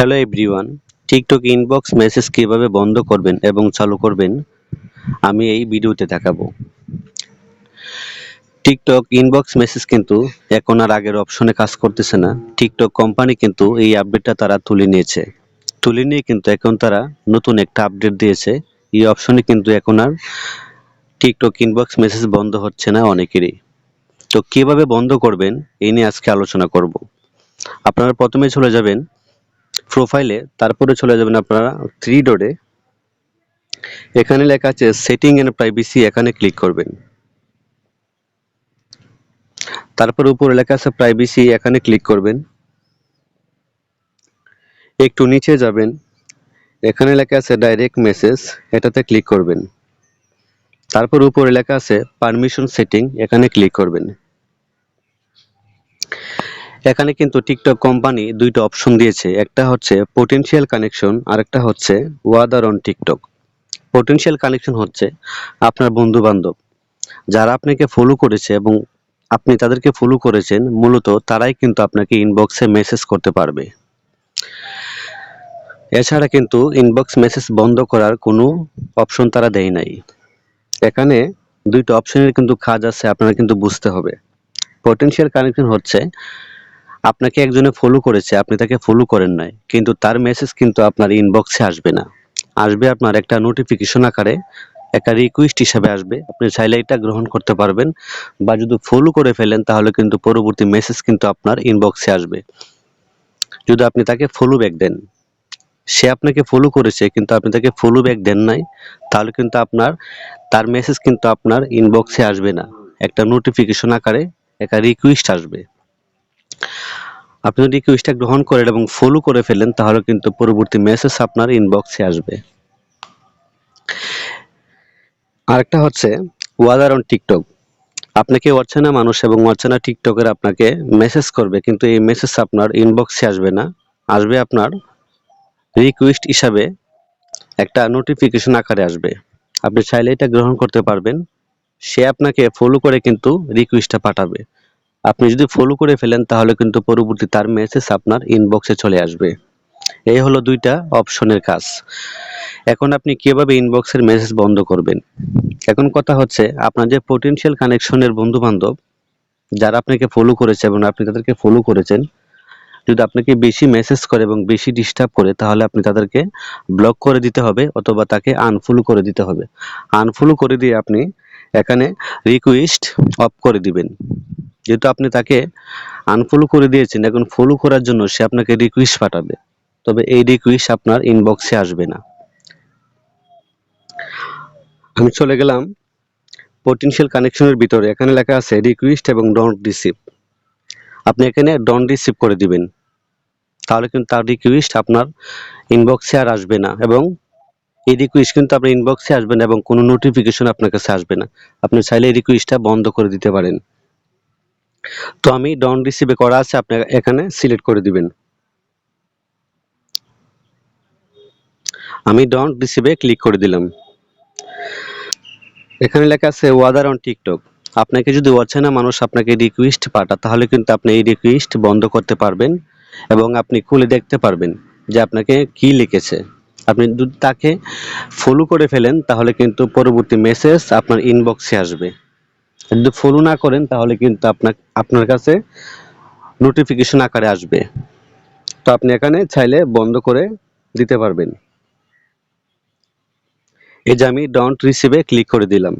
Hello everyone TikTok inbox message কীভাবে বন্ধ করবেন এবং চালু করবেন? আমি এই ভিডিওতে দেখাবো। টিকটক ইনবক্স মেসেজ কিন্তু এখন আর আগের অপশনে কাজ করতেছে না। টিকটক কোম্পানি কিন্তু এই আপডেটটা তারা তুলে নিয়েছে। তুলে নিয়ে কিন্তু এখন তারা নতুন একটা আপডেট দিয়েছে। এই অপশনে কিন্তু এখন আর টিকটক ইনবক্স মেসেজ বন্ধ হচ্ছে না অনেকেরই। তো কীভাবে বন্ধ করবেন? এই নিয়ে আজকে আলোচনা করব। আপনারা প্রথমে চলে যাবেন। প্রোফাইলে তারপরে চলে যাবেন আপনারা থ্রি ডটে এখানে লেখা আছে সেটিং এন্ড প্রাইভেসি এখানে ক্লিক করবেন। তারপর উপরে লেখা আছে প্রাইভেসি এখানে ক্লিক করবেন। একটু নিচে যাবেন। এখানে লেখা আছে ডাইরেক্ট মেসেজ এটাতে ক্লিক করবেন। তারপর উপরে লেখা আছে পারমিশন সেটিং এখানে ক্লিক করবেন। এখানে কিন্তু টিকটক কোম্পানি দুইটা অপশন দিয়েছে। একটা হচ্ছে পোটেনশিয়াল কানেকশন আর একটা হচ্ছে ওয়াদার অন টিকটক পোটেনশিয়াল কানেকশন হচ্ছে আপনার বন্ধু বান্ধব যারা আপনাকে ফলো করেছে এবং আপনি তাদেরকে ফলো করেছেন, মূলত তারাই কিন্তু আপনাকে ইনবক্সে মেসেজ করতে পারবে। এছাড়া কিন্তু ইনবক্স মেসেজ বন্ধ করার কোনো অপশন তারা দেয় নাই। এখানে দুইটা অপশনের কিন্তু কাজ আছে, আপনারা কিন্তু বুঝতে হবে। পটেনশিয়াল কানেকশন হচ্ছে আপনাকে একজনে ফলো করেছে, আপনি তাকে ফলো করেন নাই। কিন্তু তার মেসেজ কিন্তু আপনার ইনবক্সে আসবে না। আসবে আপনার একটা নোটিফিকেশন আকারে, একটা রিকোয়েস্ট হিসাবে আসবে। আপনি চাইলে এটা গ্রহণ করতে পারবেন বা যদি ফলো করে ফেলেন, তাহলে কিন্তু পরবর্তী মেসেজ কিন্তু আপনার ইনবক্সে আসবে। যদি আপনি তাকে ফলো ব্যাক দেন, সে আপনাকে ফলো করেছে, কিন্তু আপনি তাকে ফলো ব্যাক দেন নাই, তাহলে কিন্তু আপনার, তার মেসেজ কিন্তু আপনার ইনবক্সে আসবে না। একটা নোটিফিকেশন আকারে, একটা রিকোয়েস্ট আসবে। আপনি যদি রিকোয়েস্টটা গ্রহণ করেন এবং ফলো করে ফেলেন, তাহলে কিন্তু পরবর্তী মেসেজ আপনার ইনবক্সে আসবে। আরেকটা হচ্ছে, ওয়াদার অন টিকটক আপনাকে অচেনা মানুষ এবং অচেনা টিকটকের আপনাকে মেসেজ করবে, কিন্তু এই মেসেজ আপনার ইনবক্সে আসবে না। আসবে আপনার রিকোয়েস্ট হিসাবে একটা নোটিফিকেশন আকারে আসবে। আপনি চাইলে এটা গ্রহণ করতে পারবেন। সে আপনাকে ফলো করে কিন্তু রিকোয়েস্টটা পাঠাবে। আপনি যদি ফলো করে ফেলেন, তাহলে কিন্তু পরবর্তী তার মেসেজ আপনার ইনবক্সে চলে আসবে। এই হলো দুইটা অপশনের কাজ। এখন আপনি কীভাবে ইনবক্সের মেসেজ বন্ধ করবেন? এখন কথা হচ্ছে, আপনার যে পোটেনশিয়াল কানেকশনের বন্ধু বান্ধব যারা আপনাকে ফলো করেছে এবং আপনি তাদেরকে ফলো করেছেন, যদি আপনাকে বেশি মেসেজ করে এবং বেশি ডিস্টার্ব করে, তাহলে আপনি তাদেরকে ব্লক করে দিতে হবে অথবা তাকে আনফলো করে দিতে হবে। আনফলো করে দিয়ে আপনি এখানে রিকোয়েস্ট অফ করে দিবেন। যেহেতু আপনি তাকে আনফলো করে দিয়েছেন, এখন ফলো করার জন্য সে আপনাকে রিকোয়েস্ট পাঠাবে। তবে এই রিকোয়েস্ট আপনার ইনবক্সে আসবে না। আমি চলে গেলাম পটেনশিয়াল কানেকশনের ভিতরে। এখানে লেখা আছে রিকোয়েস্ট এবং ডন্ট রিসিভ আপনি এখানে ডোন্ট রিসিভ করে দিবেন। তাহলে কিন্তু তার রিকোয়েস্ট আপনার ইনবক্সে আর আসবে না এবং এই রিকোয়েস্ট কিন্তু আপনার ইনবক্সে আসবে না এবং কোনো নোটিফিকেশন আপনার কাছে আসবে না। আপনি চাইলে এই রিকোয়েস্টটা বন্ধ করে দিতে পারেন। তো আমি ডন রিসিভে করা আছে, আপনি এখানে সিলেক্ট করে দিবেন। আমি ডন রিসিভে ক্লিক করে দিলাম। এখানে লেখা আছে ওয়াদার অন টিকটক আপনাকে যদি অচেনা মানুষ আপনাকে রিকোয়েস্ট পাঠা তাহলে কিন্তু আপনি এই রিকোয়েস্ট বন্ধ করতে পারবেন এবং আপনি খুলে দেখতে পারবেন যে আপনাকে কি লিখেছে। আপনি যদি তাকে ফলো করে ফেলেন, তাহলে কিন্তু পরবর্তী মেসেজ আপনার ইনবক্সে আসবে। যদি ফলো না করেন, তাহলে কিন্তু আপনার আপনার কাছে নোটিফিকেশন আকারে আসবে। তো আপনি এখানে চাইলে বন্ধ করে দিতে পারবেন। এই যে আমি ডন্ট রিসিভে ক্লিক করে দিলাম।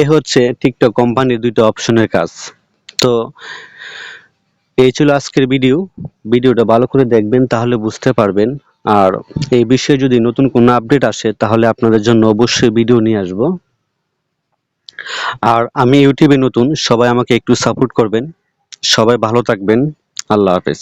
এ হচ্ছে টিকটক কোম্পানির দুইটা অপশনের কাজ। তো এই ছিল আজকের ভিডিও ভিডিওটা ভালো করে দেখবেন, তাহলে বুঝতে পারবেন। আর এই বিষয়ে যদি নতুন কোনো আপডেট আসে, তাহলে আপনাদের জন্য অবশ্যই ভিডিও নিয়ে আসব। আর আমি ইউটিউবে নতুন সবাই আমাকে একটু সাপোর্ট করবেন। সবাই ভালো থাকবেন। আল্লাহ হাফেজ।